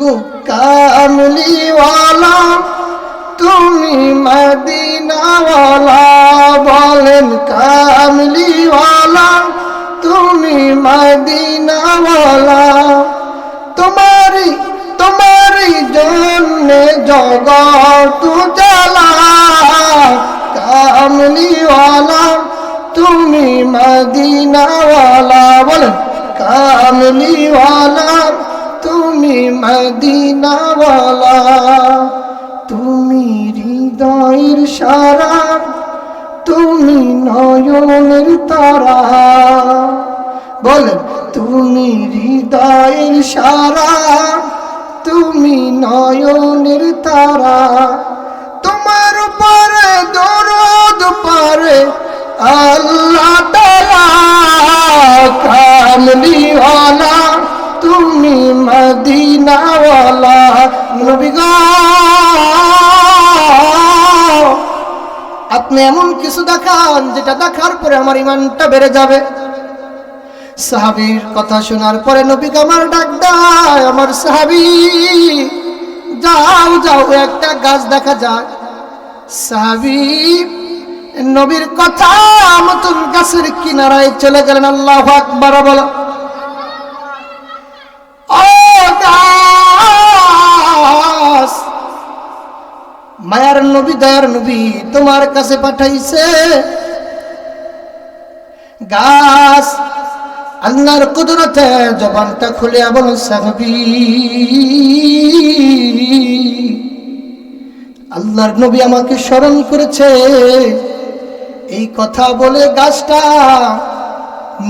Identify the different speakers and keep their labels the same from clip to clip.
Speaker 1: গো কামলিওয়ালা, তুমি মদিনাওয়ালা বলেন কামলিওয়ালা, তুমি মদিনাওয়ালা। তোমারি তোমারি জন্যে জগত জ্বালা কামলিওয়ালা, তুমি মদিনাওয়ালা বলেন কামলিওয়ালা। মদিনাওয়ালা তুমি হৃদয়ের সারা তুমি নয়নের তারা। বলেন তুমি হৃদয়ের সারা তুমি নয়নের তারা। আপনি এমন কিছু দেখান যেটা দেখার পরে আমার ইমানটা বেড়ে যাবে। সাহাবির কথা শোনার পরে নবী আমার ডাক দেয়, আমার সাহাবি, যাও যাও, একটা গাছ দেখা যায় সাহাবি নবীর কথা মতন গাছের কিনারায় চলে গেলেন, আল্লাহ আকবার, বলো। নবী দয়ার নবী তোমার কাছে পাঠাইছে। গাছ, আল্লাহর কুদরতে জবানটা খুলে বল, সাহাবি। আল্লাহর নবী আমাকে স্মরণ করেছে। এই কথা বলে গাছটা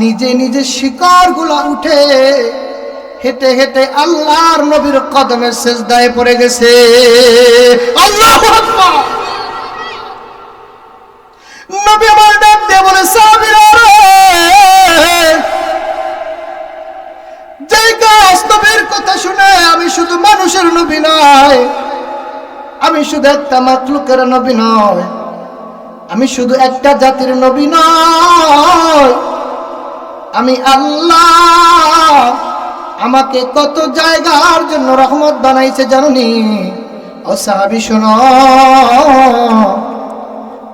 Speaker 1: নিজে নিজে শিকড়গুলা উঠে হেঁটে হেঁটে আল্লাহর নবীর কদমে শেষদায় পড়ে গেছে। আল্লাহ নবী আমার ডাক দিয়ে বলে রে, গাছ নবীর কথা শুনে আমি শুধু মানুষের নবী নয় আমি শুধু একটা মাতলুকের নবী নয় আমি শুধু একটা জাতির নবী নয় আমি আল্লাহ আমাকে কত জায়গার জন্য রহমত বানাইছে জাননি? ও সাহাবি, শোনো।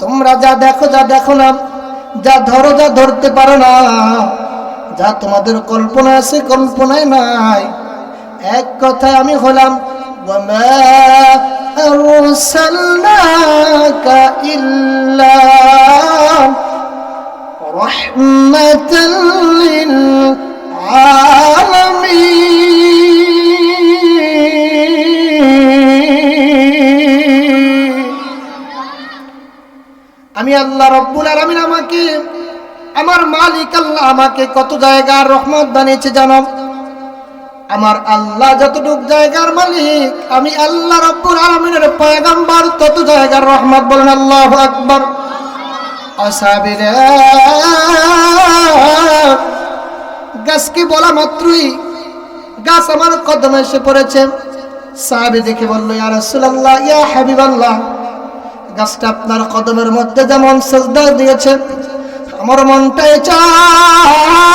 Speaker 1: তোমরা যা দেখো যা দেখো না, যা ধরো, যা ধরতে পারো না, যা তোমাদের কল্পনা আছে, কল্পনায় নাই। এক কথায় আমি হলাম রহমতুল্লিল আমি আল্লাহ রব্বুল আলমিন আমাকে, আমার মালিক আল্লাহ আমাকে কত জায়গার রহমত বানিয়েছে জানব আমার আল্লাহ যতটুক জায়গার মালিক, আমি আল্লাহ রব্বুল আলমিনের পয়গাম্বার, তত জায়গার রহমত বলেন আল্লাহ আকবর। অসাবিরা গাছকে বলা মাত্রই? গাছ আমার কদমে এসে পড়েছে। সাহাবি দেখে বলল, ইয়া রাসূলুল্লাহ, ইয়া হাবিবাল্লাহ, গাছটা আপনার কদমের মধ্যে যেমন সেজদা দিয়েছে, আমার মনটাই চায়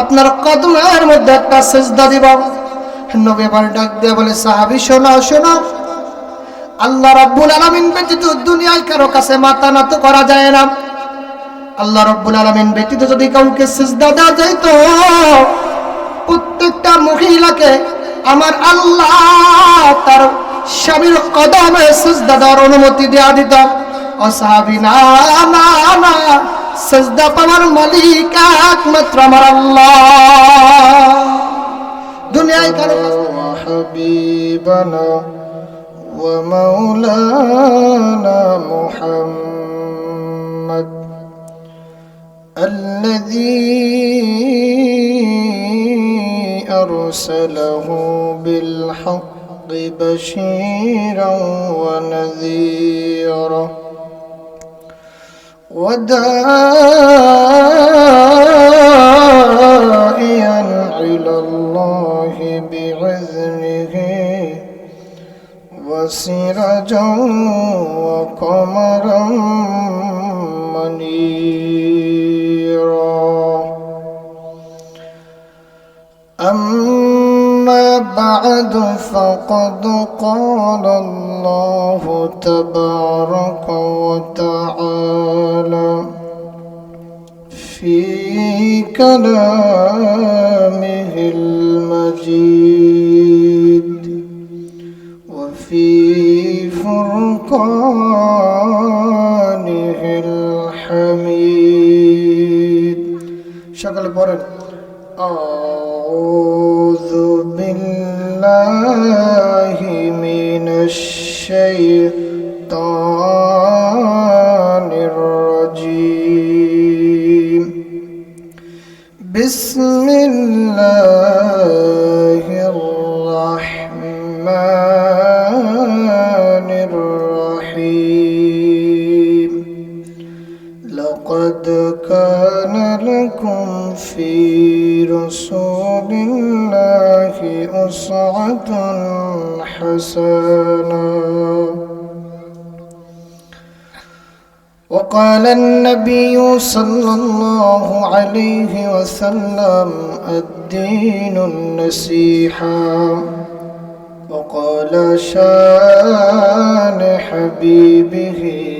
Speaker 1: আপনার কদমের মধ্যে একটা সেজদা দিব। নবী আবার ডাক দিয়ে বলে, সাহাবি, শোনো শোনো, আল্লাহ রাব্বুল আলামিন ব্যতীত দুনিয়ায় কারও কাছে মাথা নত করা যায় না। আল্লাহ রাব্বুল আলামিন ব্যতীত যদি কাউকে সিজদা দেওয়া যায় তো প্রত্যেকটা মহিলাকে আমার আল্লাহ তার স্বামীর কদমে সিজদা দেওয়ার অনুমতি দেওয়া দিত। ও সাহাবি, না না না, সিজদা পাওয়ার মালিক একমাত্র আমার আল্লাহ। দুনিয়ায় কারও কাছে
Speaker 2: بالحق بشيرا ونذيرا. وداعيا إلى الله بإذنه. وسراجا وقمرا بعد فقد قال الله تبارك وتعالى في كلامه المجيد وفي فرقانه الحميد. شكل بورد آه الشيطان كان لكم في رسول الله أسعة حسنة. وقال النبي صلى الله عليه وسلم الدين النصيحة. وقال شان حبيبه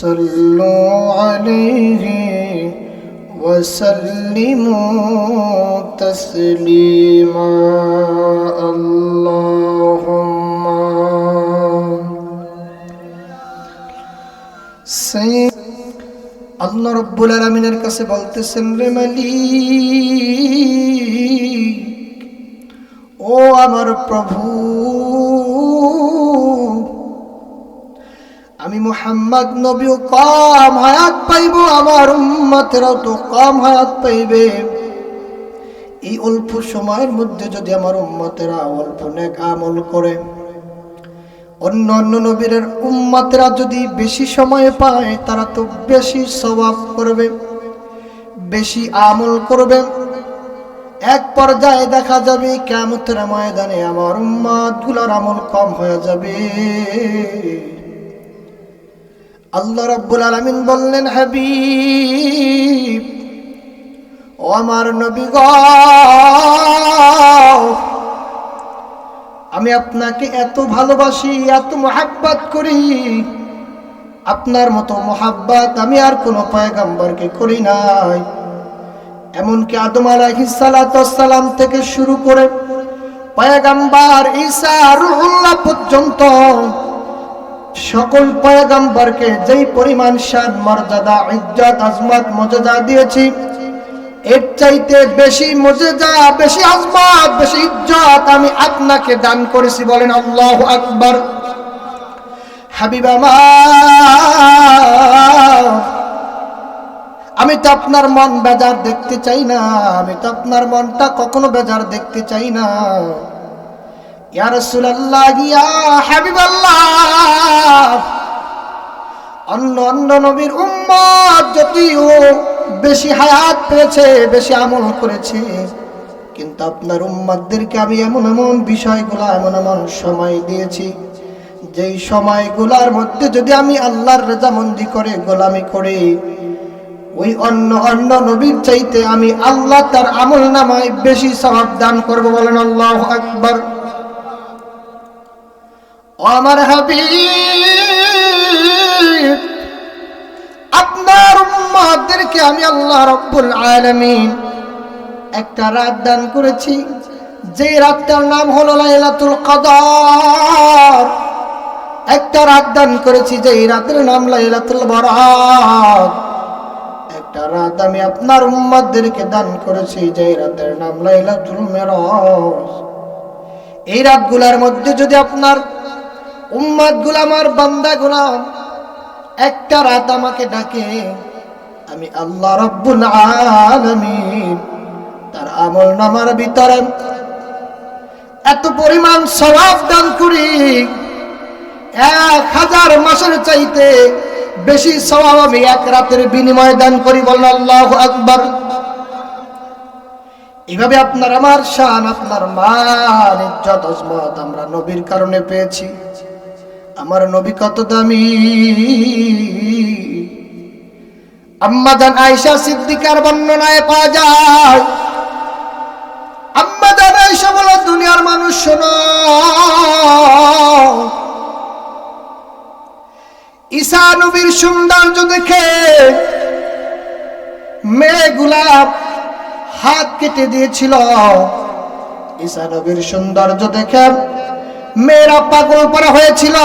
Speaker 2: صلوا عليه وسلموا تسليما اللهم سيد
Speaker 1: আল্লাহ রব্বুল আলমিনের কাছে বলতেছেন রে মালিক ও আমার প্রভু আমি মোহাম্মদ নবীও কম হায়াত পাইব, আমার উম্মতেরাও তো কম হায়াত পাইবে। এই অল্প সময়ের মধ্যে যদি আমার উম্মতেরা অল্প নেক আমল করে, অন্য অন্য নবীর উম্মাতেরা যদি বেশি সময় পায়, তারা তো বেশি স্বভাব করবে, বেশি আমল করবে। এক পর্যায়ে দেখা যাবে কেমতের ময়দানে আমার উম্মাদগুলার আমল কম হয়ে যাবে। আল্লাহ রব্বুল আলমিন বললেন, হাবিব, ও আমার নবী গো, আমি আপনাকে এত ভালোবাসি, এত মোহাব্বত করি। আপনার মতো মোহাব্বত আমি আর কোনো পয়গাম্বরকে করি নাই। এমনকি আদম আলাইহিসালাম থেকে শুরু করে পয়গাম্বার ঈসা রুহুল্লাহ পর্যন্ত সকল পয়গাম্বরকে যেই পরিমাণ শান মর্যাদা, ইজ্জত, আজমত, মর্যাদা দিয়েছি, এর চাইতে বেশি মজেদা বেশি আজমত, বেশি ইজ্জত আমি আপনাকে দান করেছি বলেন আল্লাহ আকবর। হাবিব আমি তো আপনার মন বেজার দেখতে চাই না, আমি তো আপনার মনটা কখনো বেজার দেখতে চাই না। অন্য অন্য নবীর উম্মত যদিও বেশি হায়াত পেয়েছে, বেশি আমল করেছে, কিন্তু আপনার উম্মতদেরকে আমি এমন এমন বিষয়গুলো, এমন এমন সময় দিয়েছি, যেই সময়গুলার মধ্যে যদি আমি আল্লাহর রেজামন্দি করে, গোলামি করে, ওই অন্য অন্য নবীর চাইতে আমি আল্লাহ তার আমল নামায় বেশি সবাব দান করব বলেন আল্লাহ আকবর। ও আমার হাবিব, আপনার উম্মাদেরকে আমি আল্লাহ রব্বুল আলামিন একটা রাত দান করেছি। যে রাতটার নাম হলো লাইলাতুল কদর। একটা রাত দান করেছি যে রাতের নাম লাইলাতুল বরাত একটা রাত আমি আপনার উম্মাদেরকে দান করেছি যে রাতের নাম লাইলাতুল মেরাজ। এই রাতগুলোর মধ্যে যদি আপনার উম্মাদগুলা আমার বান্দা গুলাম। একটা রাত আমাকে ডাকে, আমি আল্লাহ রব্বুল আলামিন, তার আমল নামার ভিতরে এত পরিমাণ সওয়াব দান করি, এক হাজার মাসের চাইতে বেশি সওয়াব আমি এক রাতের বিনিময়ে দান করি বলেন আল্লাহ আকবার। এভাবে আপনার আমার শান, আপনার মান ইজ্জত আমরা নবীর কারণে পেয়েছি। আমার নবী কত দামি? আম্মা জান আয়েশা সিদ্দিকার বর্ণনায় পাওয়া যায়, আম্মা জান আয়েশা বলো, দুনিয়ার মানুষ শোনো, ঈসা নবীর সৌন্দর্য দেখে মেয়েগুলা হাত কেটে দিয়েছিল। ঈসা নবীর সৌন্দর্য দেখে মেয়েরা পাগল করা হয়েছিল।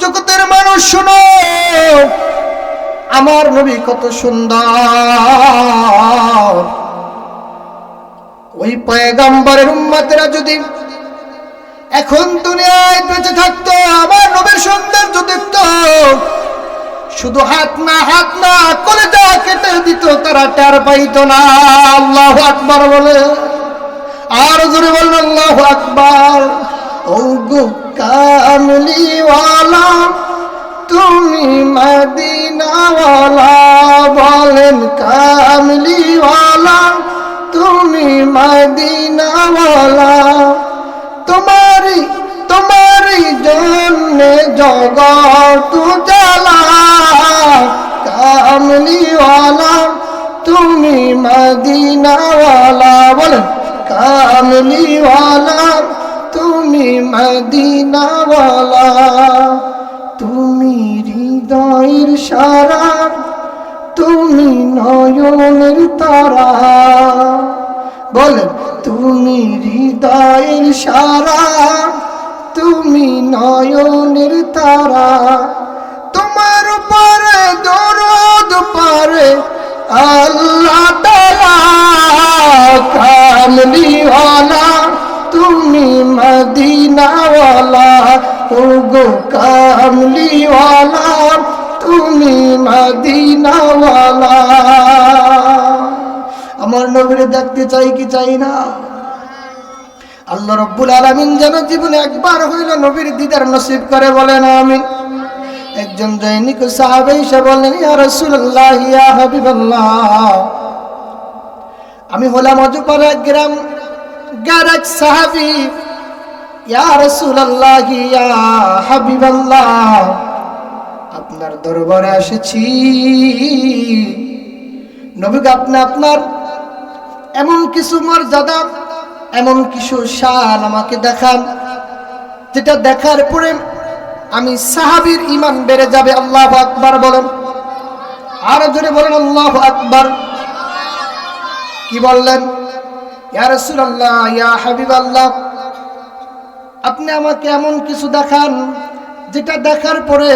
Speaker 1: জগতের মানুষ শুনো, আমার নবী কত সুন্দর। ওই পয়গম্বরের উম্মতেরা যদি এখন দুনিয়ায় বেঁচে থাকতো, আমার নবীর সৌন্দর্য দেখতো, শুধু হাত না হাত না, কলেজা কেটে দিত, তারা টের পাইতো না। আল্লাহ আকবার বলে। আর জোরে বলুন, আল্লাহ আকবার। ও কামলিওয়ালা, তুমি মদিনাওয়ালা, বলেন, কামলিওয়ালা, তুমি মদিনাওয়ালা। তোমারি তোমারি জন্য জগত জ্বালা কামলিওয়ালা, তুমি মদিনাওয়ালা, বলেন কামলিওয়ালা, তুমি মদিনাওয়ালা, তুমি হৃদয়ের সারা, তুমি নয়নের তারা। বলেন, তুমি হৃদয়ের সারা, তুমি নয়নের তারা। তোমার উপরে দরদ পারে আল্লাহ তালা কামলিওয়ালা তুমি মদিনাওয়ালা ও গো কামলিওয়ালা তুমি মদিনাওয়ালা। আমার নবীরে দেখতে চাই কি চাই না? আল্লাহ রব্বুল আলামিন যেন জীবনে একবার হইল নবীর দিদার নসিব করে বলেন, আমিন। একজন দৈনিক সাহাবে এসে বললেন, ইয়া রাসূলুল্লাহ, ইয়া হাবিবাল্লাহ আমি হলাম অজুপাড়া গ্রাম গ্যারেজ সাহাবি। হাবিবাল্লাহ। আপনার দরবারে এসেছি নবীকে আপনি আপনার এমন কিছু মর্যাদা, এমন কিছু শান আমাকে দেখান, যেটা দেখার পরে আমি সাহাবীর ইমান বেড়ে যাবে, আল্লাহ আকবার বলেন। আরও জোরে বলেন, আল্লাহ আকবার। কি বললেন? আপনি আমাকে এমন কিছু দেখান যেটা দেখার পরে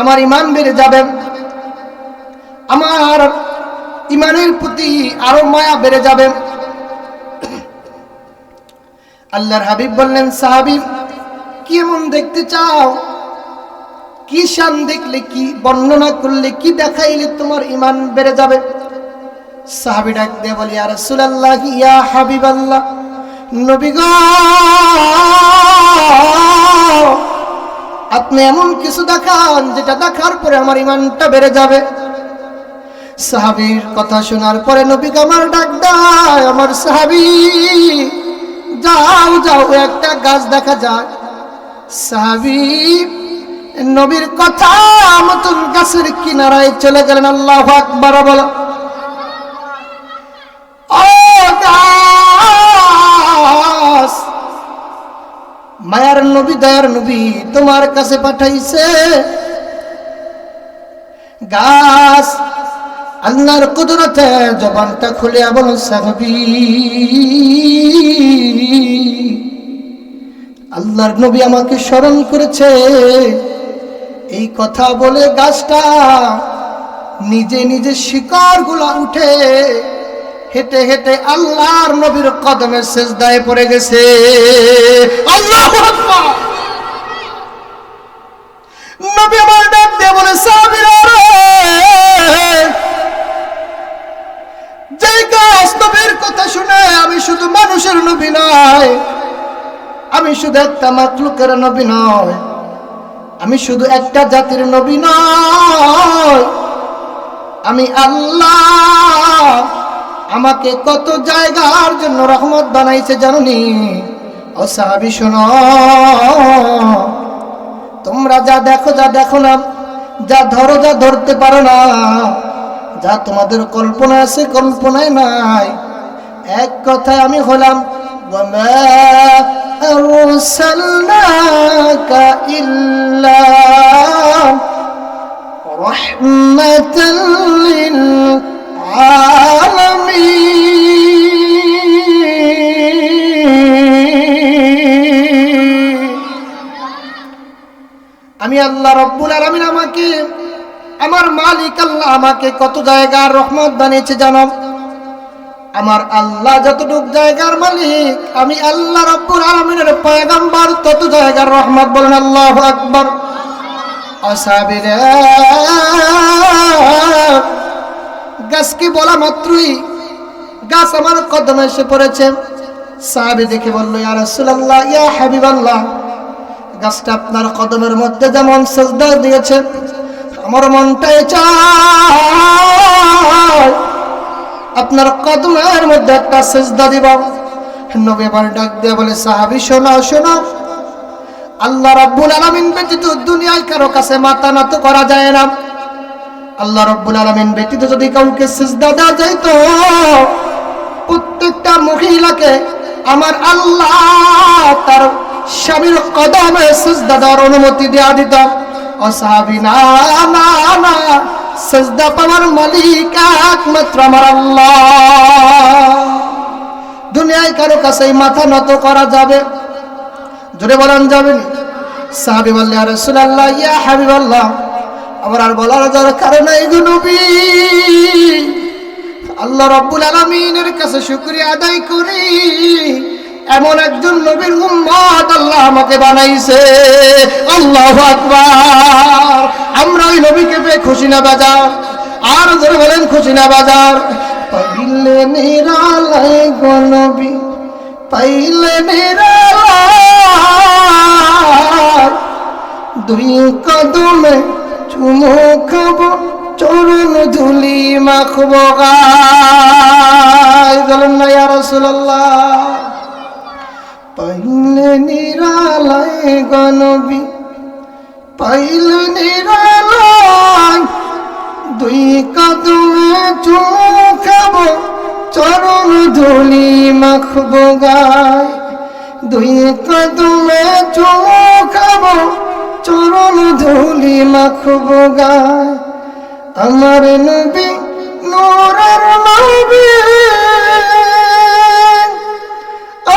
Speaker 1: আমার ইমান বেড়ে যাবে। আমার ইমানের প্রতি আরও মায়া বেড়ে যাবে। আল্লাহর হাবিব বললেন, সাহাবি, কি এমন দেখতে চাও? কি শান দেখলে, কি বর্ণনা করলে, কি দেখাইলে তোমার ইমান বেড়ে যাবে? সাহাবি ডাক দিয়ে বলি আর রাসূলুল্লাহ, ইয়া হাবিবাল্লাহ নবী গো আপনি এমন কিছু দেখান যেটা দেখার পরে আমার ইমানটা বেড়ে যাবে। সাহাবীর কথা শোনার পরে নবীকে আমার ডাক দেয়, আমার সাহাবী, যাও যাও, একটা গাছ দেখা যায় সাহাবী নবীর কথা মতন গাছের কিনারায় চলে গেলেন, আল্লাহ আকবার, বলো। মায়ার নবী, দয়ার নবী তোমার কাছে পাঠাইছে। গাছ, আল্লাহর কুদরতে জবানটা খুলে বল সাহাবি। আল্লাহর নবী আমাকে স্মরণ করেছে। এই কথা বলে গাছটা নিজে নিজে শিকড়গুলা উঠে হেঁটে হেঁটে আল্লাহর নবীর কদমে শেষদায় পড়ে গেছে। আল্লাহ নবী আমার ডাক দিয়ে বলে সাবিরা রে! যে গাছ নবীর কথা শুনে আমি শুধু মানুষের নবী নয়, আমি শুধু একটা মাকলুকের নবী নয়, আমি শুধু একটা জাতির নবী নয়, আমি আল্লাহ আমাকে কত জায়গার জন্য রহমত বানাইছে জাননি? অসাবি শোন। তোমরা যা দেখো যা দেখো না, যা ধরো, যা ধরতে পারো না, যা তোমাদের কল্পনা আছে, কল্পনায় নাই। এক কথায় আমি হলাম রহমত আমি আল্লাহ রব্বুল আলমিন আমাকে, আমার মালিক আল্লাহ আমাকে কত জায়গার রহমত বানিয়েছে জানব আমার আল্লাহ যতটুক জায়গার মালিক, আমি আল্লাহ রব্বুল আলমিনের পয়গাম্বার, তত জায়গার রহমত বলেন আল্লাহ আকবর। অসাবিরা গাছকে বলা মাত্রই? গাছ আমার কদমে এসে পড়েছে। সাহাবি দেখে বলল, ইয়া রাসূলুল্লাহ, ইয়া হাবিবাল্লাহ, গাছটা আপনার কদমের মধ্যে যেমন সেজদা দিয়েছে, আমার মনটাই চায়। আপনার কদমের মধ্যে একটা সেজদা দিব। নবী আবার ডাক দিয়ে বলে, সাহাবি শোনাও শোনাও আল্লাহ রাব্বুল আলামিন ব্যতীত দুনিয়ায় কারও কাছে মাথা নত করা যায় না। আল্লাহ রাব্বুল আলামিন ব্যতীত যদি কাউকে সিজদা দেওয়া যায় তো প্রত্যেকটা মহিলাকে আমার আল্লাহ তার স্বামীর কদমে সিজদা দেওয়ার অনুমতি দেওয়া দিত। ও সাহাবি, না না না, সিজদা পাওয়ার মালিক একমাত্র আমার আল্লাহ। দুনিয়ায় কারও কাছে মাথা নত করা যাবে? জোরে বলান যাবেন? সাহাবি বললে আর ইয়া হাবিবাল্লাহ আমার আর বলার দরকার নাই গো আল্লাহ রাব্বুল আলামিনের কাছে শুকরিয়া আদায় করি। এমন একজন নবীর উম্মত আল্লাহ আমাকে বানাইছে। আল্লাহ আকবার। আমরা ওই নবীকে পেয়ে খুশি না বাজার। আর ধরে বলেন খুশি না বাজার। পাইলে নিরালায় গো নবী, পাইলে নিরালায় দুই কদমে চুমু খাব চরণ ধুলি মাখব গায়। বলেন না, ইয়া রাসূলুল্লাহ। পাইলে নিরালায় গনবি, পাইলে নিরালায় দুই কদমে চুমু খাব চরণ ধুলি মাখব গায়। দুই কদমে চুমু খাব চরণ ধুলি মাখব গায়। আমার নবী নূরের নবী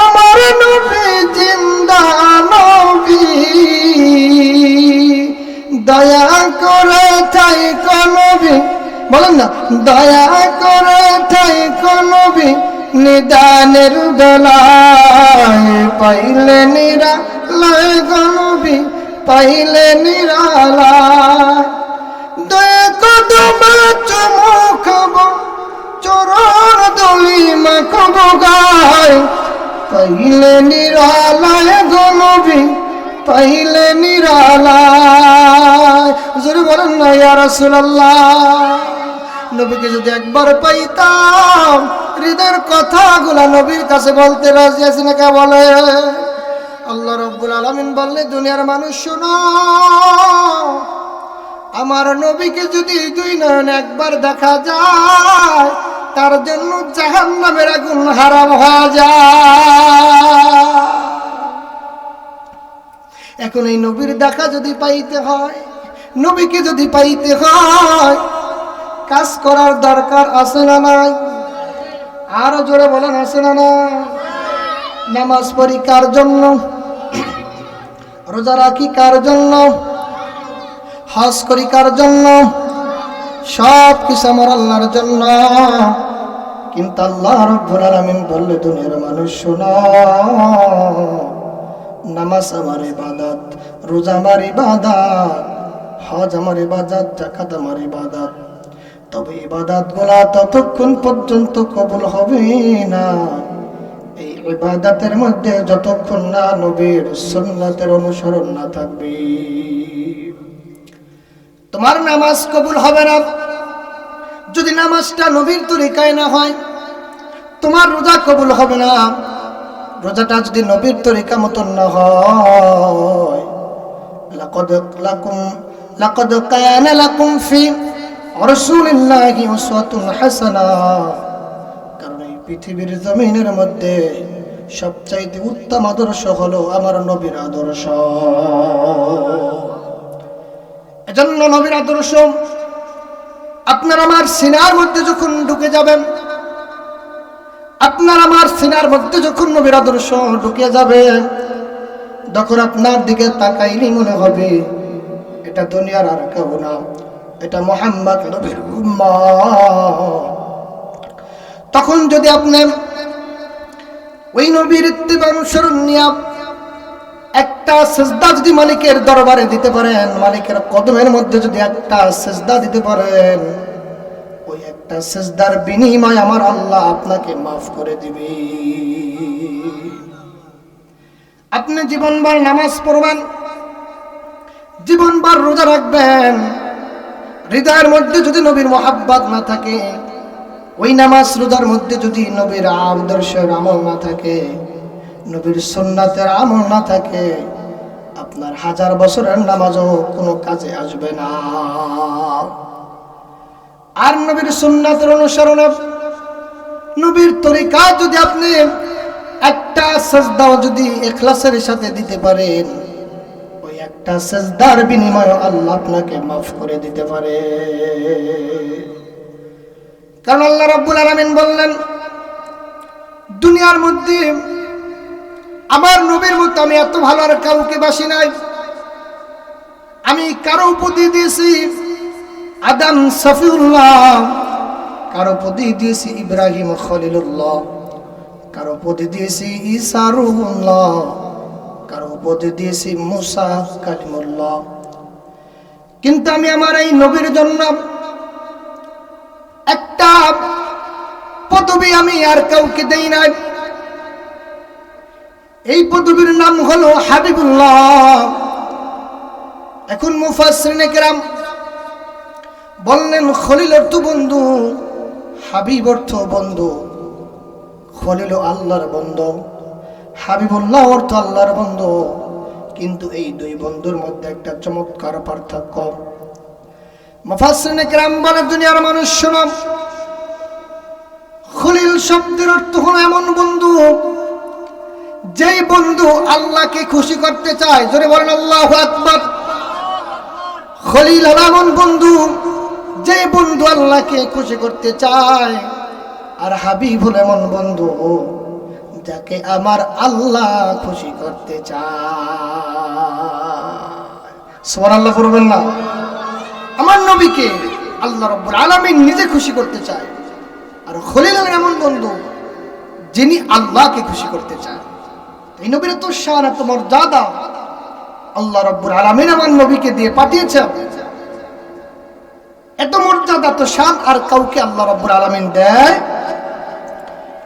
Speaker 1: আমার নবী জিন্দা নবী। দয়া করে ঠাই কনবী। বলেন না, দয়া করে ঠাই কনবী। নিদানের দলায় পাইলে নিরা লয় গনবী। পাইলে নিরালায় দয়া কদমে চুমু খাব চরণ দলি মাখব গায়। পাইলে নিরালায় গনবী পাইলে নিরালায় হুজুর বলেন না, ইয়া রাসূলুল্লাহ। নবীকে যদি একবার পাইতাম, হৃদয়ের কথাগুলা নবীর কাছে বলতে রাজি আছি না কে বলে? আল্লাহ রব্বুল আলামিন বললে, দুনিয়ার মানুষ শোনো, আমার নবীকে যদি দুই নয়ন একবার দেখা যায়, তার জন্য জাহান্নামের আগুন হারাম হয়ে যায়। এখন এই নবীর দেখা যদি পাইতে হয়, নবীকে যদি পাইতে হয়, কাজ করার দরকার আছে না নাই? আরও জোরে বলেন, আছে না না নামাজ পড়ি কার জন্য? রোজা রাখি কার জন্য? হজ করি কার জন্য? সব কিছু আমার আল্লাহর জন্য। কিন্তু আল্লাহ রব্বুল আলামিন বললে, দুনিয়ার মানুষ শোনা, নামাজ আমার ইবাদত, রোজা আমার ইবাদত, হজ আমার ইবাদত জাকাত আমার ইবাদত। তবে ইবাদতগুলা ততক্ষণ পর্যন্ত কবুল হবে না। ইবাদতের মধ্যে যতক্ষণ না নবীর সুন্নাতের অনুসরণ না থাকবে। তোমার নামাজ কবুল হবে না। যদি নামাজটা নবীর তরিকায় না হয়, তোমার রোজা কবুল হবে না। রোজাটা যদি নবীর তরিকা মতন না হয়, লাকদ লাকুম, লাকদ কায়ানা লাকুম ফি রাসূলিল্লাহি উসওয়াতুন হাসানা। কারণ এই পৃথিবীর জমিনের মধ্যে সবচাইতে উত্তম আদর্শ হলো আমার নবীর আদর্শ। এজন্য নবীর আদর্শ, আপনার আমার সিনার মধ্যে যখন ঢুকে যাবেন, আপনার আমার সিনার মধ্যে যখন নবীর আদর্শ ঢুকে যাবে, তখন আপনার দিকে তাকাইলেই মনে হবে, এটা দুনিয়ার আর কেউ না, এটা মোহাম্মদ নবীর তখন যদি আপনি ওই নবীর ইত্তিবা অনুসরণ নিয়ে একটা সেজদা যদি মালিকের দরবারে দিতে পারেন, মালিকের কদমের মধ্যে যদি একটা সেজদা দিতে পারেন, ওই একটা সেজদার বিনিময় আমার আল্লাহ আপনাকে মাফ করে দিবে। আপনি জীবনবার নামাজ পড়বেন জীবনবার রোজা রাখবেন, হৃদয়ের মধ্যে যদি নবীর মোহাব্বত না থাকে ওই নামাজ রোজার মধ্যে যদি নবীর আদর্শের আমল না থাকে, নবীর সুন্নাতের আমল না থাকে, আপনার হাজার বছরের নামাজও কোনো কাজে আসবে না। আর নবীর সুন্নাতের অনুসরণে নবীর তরিকা যদি আপনি একটা সেজদাও যদি এখলাসের সাথে দিতে পারেন, ওই একটা সেজদার বিনিময় আল্লাহ আপনাকে মাফ করে দিতে পারে। কারণ আল্লাহ রাব্বুল আলামিন বললেন, দুনিয়ার মধ্যে আমার নবীর মতো আমি এত ভালো আর কাউকে বাসি নাই। আমি কারও প্রতি দিয়েছি আদাম সফিউল্লাহ, কারও প্রতি দিয়েছি ইব্রাহিম খলিলুল্লাহ, কারও প্রতি দিয়েছি ঈসা কারও প্রতি দিয়েছি মুসা কালিমুল্লাহ। কিন্তু আমি আমার এই নবীর জন্য একটা পদবি আমি আর কাউকে দেই নাই। এই পদবীর নাম হলো হাবিবুল্লাহ। এখন বললেন, খলিল অর্থ বন্ধু, হাবিব অর্থ বন্ধু। খলিল আল্লাহর বন্ধু, হাবিবুল্লাহ অর্থ আল্লাহর বন্ধু। কিন্তু এই দুই বন্ধুর মধ্যে একটা চমৎকার পার্থক্য। মুফাসরিনে কেরাম বলে দুনিয়ার মানুষ শব্দের অর্থ হলো এমন বন্ধু, যেই বন্ধু আল্লাহকে খুশি করতে চায়। জোরে বলেন, আল্লাহ আকবার। খলিল এমন বন্ধু যে বন্ধু আল্লাহকে খুশি করতে চায়। আর হাবিব হলো এমন বন্ধু, যাকে আমার আল্লাহ খুশি করতে চায়। আল্লাহ করবেন না। আমার নবীকে আল্লাহ রব্বুল আলামিন নিজে খুশি করতে চায়। আর খলিল হলেন এমন বন্ধু যিনি আল্লাহকে খুশি করতে চান। এই নবীর তো শান, এত মর্যাদা। আল্লাহ রব্বুল আলামিন আমার নবীকে দিয়ে পাঠিয়েছে এত মর্যাদা তো শান আর কাউকে আল্লাহ রব্বুল আলামিন দেয়?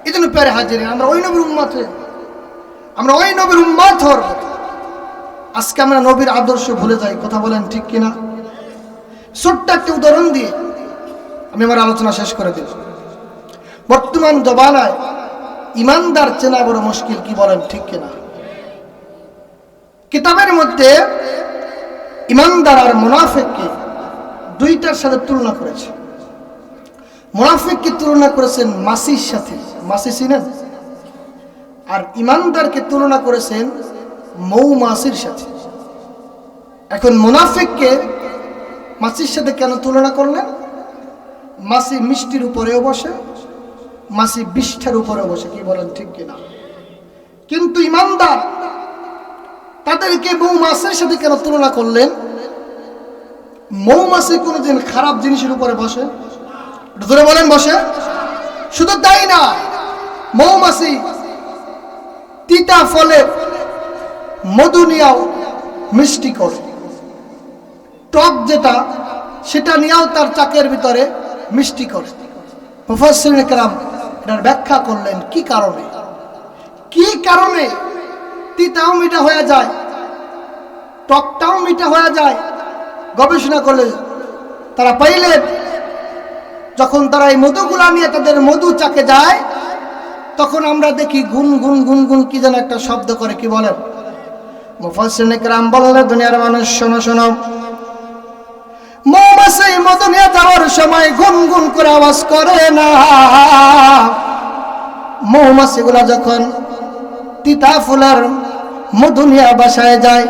Speaker 1: এই জন্য প্যারে হাজির আমরা ওই নবীর উম্মাত আমরা ওই নবীর উম্মাত হর আজকে আমরা নবীর আদর্শ ভুলে যাই, কথা বলেন ঠিক কিনা? ছোট্ট একটা উদাহরণ দিয়ে আমি আমার আলোচনা শেষ করে দিলাম। বর্তমান জবানায় ইমানদার চেনা বড় মুশকিল কি বলেন, ঠিক কিনা? কিতাবের মধ্যে ইমানদার আর মুনাফিককে দুইটার সাথে তুলনা করেছে। মুনাফিককে তুলনা করেছেন মাসির সাথে। মাসি চিনেন? আর ইমানদারকে তুলনা করেছেন মৌমাছির সাথে। এখন মুনাফিককে মাসির সাথে কেন তুলনা করলেন? মাসি মিষ্টির উপরেও বসে মাছি বিষ্ঠার উপরে বসে, কি বলেন, ঠিক কিনা? কিন্তু ইমানদার, তাদেরকে মৌমাছির সাথে কেন তুলনা করলেন? মৌমাছি কোনোদিন খারাপ জিনিসের উপরে বসে? ধরে বলেন, বসে। শুধু তাই না মৌমাছি তিতা ফলে মধু নিয়েও মিষ্টি করে। টক যেটা, সেটা নিয়েও তার চাকের ভিতরে মিষ্টি করে। মুফাসসিরিন কেরাম এটার ব্যাখ্যা করলেন কি কারণে? কি কারণে তিতাও মিঠা হয়ে যায়, টকটাও মিঠা হয়ে যায়? গবেষণা করলে তারা পাইলেন, যখন তারা এই মধুগুলা নিয়ে তাদের মধু চাকে যায়, তখন আমরা দেখি গুন গুন গুন গুন কি যেন একটা শব্দ করে, কি বলেন? মুফাসসির ইকরাম বললে দুনিয়ার মানুষ, শোনো শোনো। মৌমাছি মধু নিয়ে যাওয়ার সময় গুন গুন করে আওয়াজ করে না। মৌমাছিগুলা যখন তিতা ফুলার মধু নিয়ে বাসায় যায়,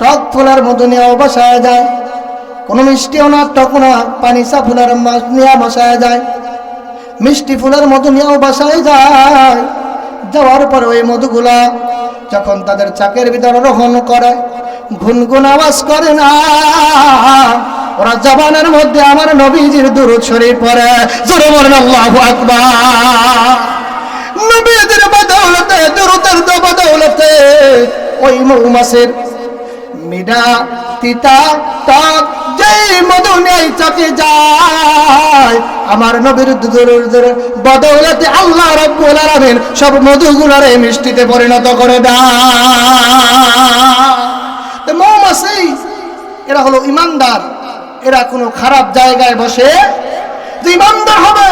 Speaker 1: টক ফুলার মধু নিয়ে বাসায় যায়, কোনো মিষ্টিও না টক না, পানিসা ফুলার নিয়ে বাসায় যায়, মিষ্টি ফুলের মধু নিয়েও বাসায় যায়। যাওয়ার পর ওই মধুগুলা যখন তাদের চাকের ভিতরে রোহণ করে, গুনগুন আওয়াজ করে না। ওরা জবানের মধ্যে আমার নবীজির দুরুদ শরীফ পড়ে। জোরে বলেন, আল্লাহু আকবার। নবীজির বদৌলতে, দুরুদের বদৌলতে ওই মৌমাছির মিডা, তিতা টক যেই মধু নেই চাকে যায়, আমার নবীর দুধুর বদৌলতে আল্লাহ রব্বুল আলামিন সব মধুগুলোরে মিষ্টিতে পরিণত করে দেয়। মৌমাছি, এরা হলো ইমানদার। এরা কোনো খারাপ জায়গায় বসে ইমানদার হবে,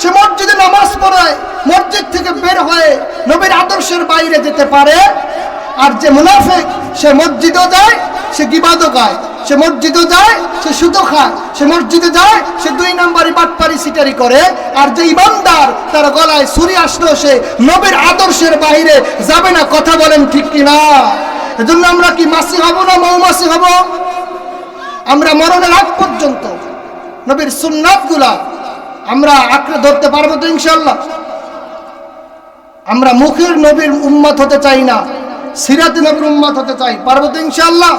Speaker 1: সে মসজিদে নামাজ পড়ে, মসজিদ থেকে বের হয়ে নবীর আদর্শের বাইরে যেতে পারে। আর যে মুনাফিক, সে মসজিদও যায়, সে গিবাদও গায় সে মসজিদও যায়, সে সুতো খায়। সে মসজিদে যায়, সে দুই নাম্বারি বাটপারি সিটারি করে। আর যে ইমানদার, তার গলায় ছুরি আসলো সে নবীর আদর্শের বাইরে যাবে না। কথা বলেন ঠিক কিনা? এজন্য আমরা কি মাসি হব না মৌমাসি হব? আমরা মরণের লাভ পর্যন্ত নবীর সুন্নাতগুলা আমরা আঁকড়ে ধরতে পারব তো ইনশাল্লাহ আমরা মুখের নবীর উম্মত হতে চাই না, সিরাত নবীর উম্মত হতে চাই, পারব তো ইনশাল্লাহ